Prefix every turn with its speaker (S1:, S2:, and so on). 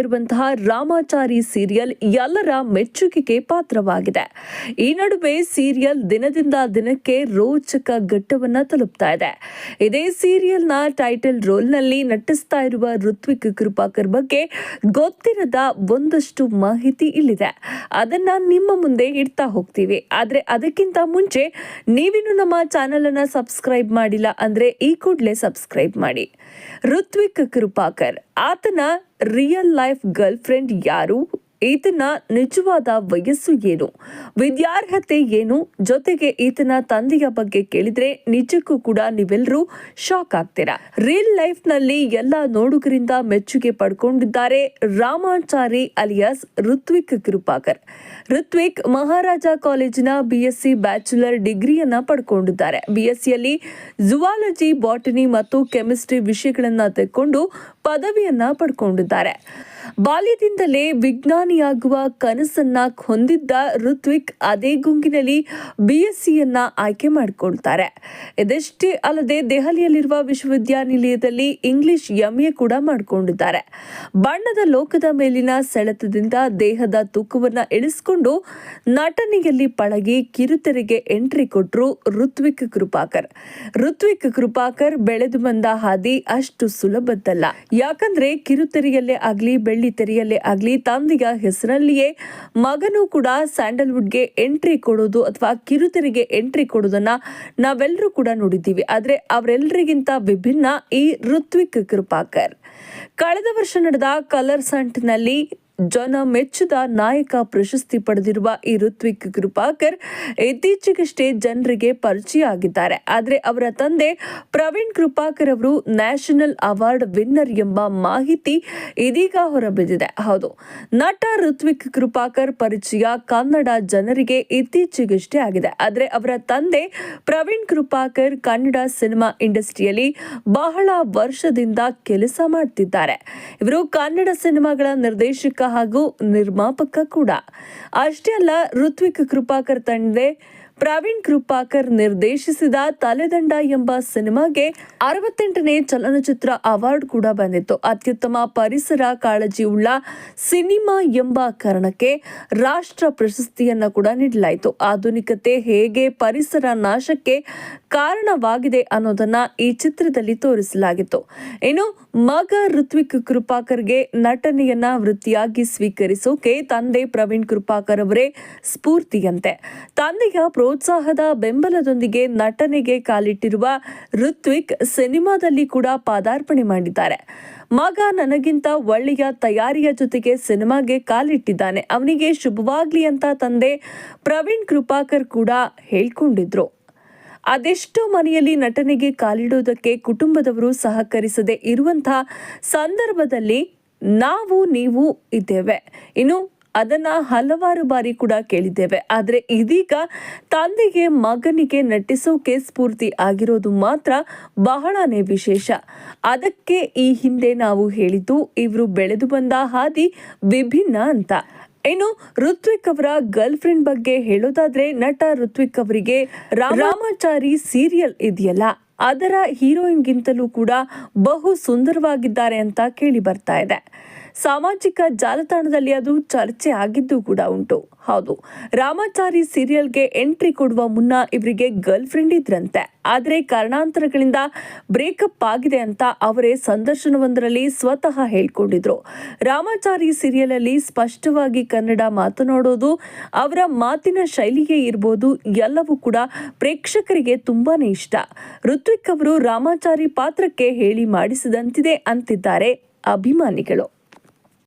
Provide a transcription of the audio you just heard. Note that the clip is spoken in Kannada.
S1: ಇರುವಂತಹ ರಾಮಾಚಾರಿ ಸೀರಿಯಲ್ ಎಲ್ಲರ ಮೆಚ್ಚುಗೆಗೆ ಪಾತ್ರವಾಗಿದೆ. ಈ ನಡುವೆ ಸೀರಿಯಲ್ ದಿನದಿಂದ ದಿನಕ್ಕೆ ರೋಚಕ ಘಟ್ಟವನ್ನ ತಲುಪ್ತಾ ಇದೆ. ಇದೇ ಸೀರಿಯಲ್ನ ಟೈಟಲ್ ರೋಲ್ನಲ್ಲಿ ನಟಿಸ್ತಾ ಇರುವ ಋತ್ವಿಕ್ ಕೃಪಾಕರ್ ಬಗ್ಗೆ ಗೊತ್ತಿರದ ಒಂದಷ್ಟು ಮಾಹಿತಿ ಇಲ್ಲಿದೆ. ಅದನ್ನ ನಿಮ್ಮ ಮುಂದೆ ಇಡ್ತಾ ಹೋಗ್ತೀವಿ. ಆದ್ರೆ ಅದಕ್ಕಿಂತ ಮುಂಚೆ ನೀವಿನ್ನು ನಮ್ಮ ಚಾನೆಲ್ ಅನ್ನ ಸಬ್ಸ್ಕ್ರೈಬ್ ಮಾಡಿಲ್ಲ ಅಂದ್ರೆ ಈ ಕೂಡಲೇ ಸಬ್ಸ್ಕ್ರೈಬ್ ಮಾಡಿ. ಋತ್ವಿಕ್ ಕೃಪಾಕರ್ ಆತನ ರಿಯಲ್ ಲೈಫ್ ಗರ್ಲ್ ಫ್ರೆಂಡ್ ಯಾರು ಈತನ ನಿಜವಾದ ವಯಸ್ಸು ಏನು? ವಿದ್ಯಾರ್ಹತೆ ಏನು? ಜೊತೆಗೆ ಈತನ ತಂದೆಯ ಬಗ್ಗೆ ಕೇಳಿದ್ರೆ ನಿಜಕ್ಕೂ ಕೂಡ ನೀವೆಲ್ಲರೂ ಶಾಕ್ ಆಗ್ತೀರಾ? ರಿಯಲ್ ಲೈಫ್ನಲ್ಲಿ ಎಲ್ಲ ನೋಡುಗರಿಂದ ಮೆಚ್ಚುಗೆ ಪಡ್ಕೊಂಡಿದ್ದಾರೆ ರಾಮಾಚಾರಿ ಅಲಿಯಾಸ್ ಋತ್ವಿಕ್ ಕೃಪಾಕರ್. ಋತ್ವಿಕ್ ಮಹಾರಾಜ ಕಾಲೇಜಿನ ಬಿಎಸ್ಸಿ ಬ್ಯಾಚುಲರ್ ಡಿಗ್ರಿಯನ್ನ ಪಡ್ಕೊಂಡಿದ್ದಾರೆ. ಬಿಎಸ್ಸಿಯಲ್ಲಿ ಜುವಾಲಜಿ ಬಾಟನಿ ಮತ್ತು ಕೆಮಿಸ್ಟ್ರಿ ವಿಷಯಗಳನ್ನ ತೆಕ್ಕೊಂಡು ಪದವಿಯನ್ನ ಪಡ್ಕೊಂಡಿದ್ದಾರೆ. ಬಾಲ್ಯದಿಂದಲೇ ವಿಜ್ಞಾನಿಯಾಗುವ ಕನಸನ್ನ ಹೊಂದಿದ್ದ ಋತ್ವಿಕ್ ಅದೇ ಗುಂಗಿನಲ್ಲಿ ಬಿಎಸ್ಸಿಯನ್ನ ಆಯ್ಕೆ ಮಾಡಿಕೊಳ್ತಾರೆ. ಇದಷ್ಟೇ ಅಲ್ಲದೆ ದೆಹಲಿಯಲ್ಲಿರುವ ವಿಶ್ವವಿದ್ಯಾನಿಲಯದಲ್ಲಿ ಇಂಗ್ಲಿಷ್ ಎಂಎ ಕೂಡ ಮಾಡಿಕೊಂಡಿದ್ದಾರೆ. ಬಣ್ಣದ ಲೋಕದ ಮೇಲಿನ ಸೆಳೆತದಿಂದ ದೇಹದ ತೂಕವನ್ನ ಇಳಿಸಿಕೊಂಡು ನಟನೆಯಲ್ಲಿ ಪಳಗಿ ಕಿರುತೆರೆಗೆ ಎಂಟ್ರಿ ಕೊಟ್ಟರು ಋತ್ವಿಕ್ ಕೃಪಾಕರ್. ಋತ್ವಿಕ್ ಕೃಪಾಕರ್ ಬೆಳೆದು ಬಂದ ಹಾದಿ ಅಷ್ಟು ಸುಲಭದ್ದಲ್ಲ. ಯಾಕಂದ್ರೆ ಕಿರುತೆರೆಯಲ್ಲೇ ಆಗ್ಲಿ ಬೆಳ್ಳಿ ತೆರೆಯಲ್ಲೇ ಆಗಲಿ, ತಂದೆಯ ಹೆಸರಲ್ಲಿಯೇ ಮಗನೂ ಕೂಡ ಸ್ಯಾಂಡಲ್ವುಡ್ಗೆ ಎಂಟ್ರಿ ಕೊಡೋದು ಅಥವಾ ಕಿರುತೆರೆಗೆ ಎಂಟ್ರಿ ಕೊಡೋದನ್ನ ನಾವೆಲ್ಲರೂ ಕೂಡ ನೋಡಿದ್ದೀವಿ. ಆದರೆ ಅವರೆಲ್ಲರಿಗಿಂತ ವಿಭಿನ್ನ ಈ ಋತ್ವಿಕ್ ಕೃಪಾಕರ್. ಕಳೆದ ವರ್ಷ ನಡೆದ ಕಲರ್ನಲ್ಲಿ ಜನ ಮೆಚ್ಚಿದ ನಾಯಕ ಪ್ರಶಸ್ತಿ ಪಡೆದಿರುವ ಈ ಋತ್ವಿಕ್ ಕೃಪಾಕರ್ ಇತ್ತೀಚೆಗಷ್ಟೇ ಜನರಿಗೆ ಪರಿಚಯ ಆಗಿದ್ದಾರೆ ಆದರೆ ಅವರ ತಂದೆ ಪ್ರವೀಣ್ ಕೃಪಾಕರ್ ಅವರು ನ್ಯಾಷನಲ್ ಅವಾರ್ಡ್ ವಿನ್ನರ್ ಎಂಬ ಮಾಹಿತಿ ಇದೀಗ ಹೊರಬಿದ್ದಿದೆ. ಹೌದು, ನಟ ಋತ್ವಿಕ್ ಕೃಪಾಕರ್ ಪರಿಚಯ ಕನ್ನಡ ಜನರಿಗೆ ಇತ್ತೀಚೆಗಷ್ಟೇ ಆಗಿದೆ. ಆದರೆ ಅವರ ತಂದೆ ಪ್ರವೀಣ್ ಕೃಪಾಕರ್ ಕನ್ನಡ ಸಿನಿಮಾ ಇಂಡಸ್ಟ್ರಿಯಲ್ಲಿ ಬಹಳ ವರ್ಷದಿಂದ ಕೆಲಸ ಮಾಡ್ತಿದ್ದಾರೆ. ಇವರು ಕನ್ನಡ ಸಿನಿಮಾಗಳ ನಿರ್ದೇಶಕ ಹಾಗೂ ನಿರ್ಮಾಪಕ ಕೂಡ. ಅಷ್ಟೇ ಅಲ್ಲ ಋತ್ವಿಕ್ ಕೃಪಾಕರ್ ತಂದೆ ಪ್ರವೀಣ್ ಕೃಪಾಕರ್ ನಿರ್ದೇಶಿಸಿದ ತಲೆದಂಡ ಎಂಬ ಸಿನಿಮಾಗೆ ಅರವತ್ತೆಂಟನೇ ಚಲನಚಿತ್ರ ಅವಾರ್ಡ್ ಕೂಡ ಬಂದಿತ್ತು. ಅತ್ಯುತ್ತಮ ಪರಿಸರ ಕಾಳಜಿ ಉಳ್ಳ ಸಿನಿಮಾ ಎಂಬ ಕಾರಣಕ್ಕೆ ರಾಷ್ಟ್ರ ಪ್ರಶಸ್ತಿಯನ್ನು ಕೂಡ ನೀಡಲಾಯಿತು. ಆಧುನಿಕತೆ ಹೇಗೆ ಪರಿಸರ ನಾಶಕ್ಕೆ ಕಾರಣವಾಗಿದೆ ಅನ್ನೋದನ್ನ ಈ ಚಿತ್ರದಲ್ಲಿ ತೋರಿಸಲಾಗಿತ್ತು. ಇನ್ನು ಮಗ ಋತ್ವಿಕ್ ಕೃಪಾಕರ್ಗೆ ನಟನೆಯನ್ನ ವೃತ್ತಿಯಾಗಿ ಸ್ವೀಕರಿಸೋಕೆ ತಂದೆ ಪ್ರವೀಣ್ ಕೃಪಾಕರ್ ಅವರೇ ಸ್ಫೂರ್ತಿಯಂತೆ. ತಂದೆಯ ಪ್ರೋತ್ಸಾಹದ ಬೆಂಬಲದೊಂದಿಗೆ ನಟನೆಗೆ ಕಾಲಿಟ್ಟಿರುವ ಋತ್ವಿಕ್ ಸಿನಿಮಾದಲ್ಲಿ ಕೂಡ ಪಾದಾರ್ಪಣೆ ಮಾಡಿದ್ದಾರೆ. ಮಗ ನನಗಿಂತ ಒಳ್ಳೆಯ ತಯಾರಿಯ ಜೊತೆಗೆ ಸಿನಿಮಾಗೆ ಕಾಲಿಟ್ಟಿದ್ದಾನೆ. ಅವನಿಗೆ ಶುಭವಾಗ್ಲಿ ಅಂತ ತಂದೆ ಪ್ರವೀಣ್ ಕೃಪಾಕರ್ ಕೂಡ ಹೇಳ್ಕೊಂಡಿದ್ರು. ಅದೆಷ್ಟೋ ಮನೆಯಲ್ಲಿ ನಟನೆಗೆ ಕಾಲಿಡೋದಕ್ಕೆ ಕುಟುಂಬದವರು ಸಹಕರಿಸದೆ ಇರುವಂತಹ ಸಂದರ್ಭದಲ್ಲಿ ನಾವು, ನೀವು ಇದ್ದೇವೆ. ಇನ್ನು ಅದನ್ನ ಹಲವಾರು ಬಾರಿ ಕೂಡ ಕೇಳಿದ್ದೇವೆ. ಆದರೆ ಇದೀಗ ತಂದೆಗೆ ಮಗನಿಗೆ ನಟಿಸೋಕೆ ಸ್ಫೂರ್ತಿ ಆಗಿರೋದು ಮಾತ್ರ ಬಹಳನೇ ವಿಶೇಷ. ಅದಕ್ಕೆ ಈ ಹಿಂದೆ ನಾವು ಹೇಳಿದ್ದು, ಇವರು ಬೆಳೆದು ಬಂದ ಹಾದಿ ವಿಭಿನ್ನ ಅಂತ. ಇನ್ನು ಋತ್ವಿಕ್ ಅವರ ಗರ್ಲ್ ಫ್ರೆಂಡ್ ಬಗ್ಗೆ ಹೇಳೋದಾದ್ರೆ ನಟ ಋತ್ವಿಕ್ ಅವರಿಗೆ ರಾಮಾಚಾರಿ ಸೀರಿಯಲ್ ಇದೆಯಲ್ಲ, ಅದರ ಹೀರೋಯಿನ್ಗಿಂತಲೂ ಕೂಡ ಬಹು ಸುಂದರವಾಗಿದ್ದಾರೆ ಅಂತ ಕೇಳಿ ಬರ್ತಾ ಇದೆ. ಸಾಮಾಜಿಕ ಜಾಲತಾಣದಲ್ಲಿ ಅದು ಚರ್ಚೆ ಆಗಿದ್ದು ಕೂಡ ಉಂಟು. ಹೌದು, ರಾಮಾಚಾರಿ ಸೀರಿಯಲ್ಗೆ ಎಂಟ್ರಿ ಕೊಡುವ ಮುನ್ನ ಇವರಿಗೆ ಗರ್ಲ್ ಫ್ರೆಂಡ್ ಇದ್ರಂತೆ. ಆದರೆ ಕಾರಣಾಂತರಗಳಿಂದ ಬ್ರೇಕಪ್ ಆಗಿದೆ ಅಂತ ಅವರೇ ಸಂದರ್ಶನವೊಂದರಲ್ಲಿ ಸ್ವತಃ ಹೇಳ್ಕೊಂಡಿದ್ರು. ರಾಮಾಚಾರಿ ಸೀರಿಯಲ್ ಅಲ್ಲಿ ಸ್ಪಷ್ಟವಾಗಿ ಕನ್ನಡ ಮಾತನಾಡೋದು, ಅವರ ಮಾತಿನ ಶೈಲಿಯೇ ಇರ್ಬೋದು, ಎಲ್ಲವೂ ಕೂಡ ಪ್ರೇಕ್ಷಕರಿಗೆ ತುಂಬಾನೇ ಇಷ್ಟ. ಋತ್ವಿಕ್ ಅವರು ರಾಮಾಚಾರಿ ಪಾತ್ರಕ್ಕೆ ಹೇಳಿ ಮಾಡಿಸಿದಂತಿದೆ ಅಂತಿದ್ದಾರೆ ಅಭಿಮಾನಿಗಳು.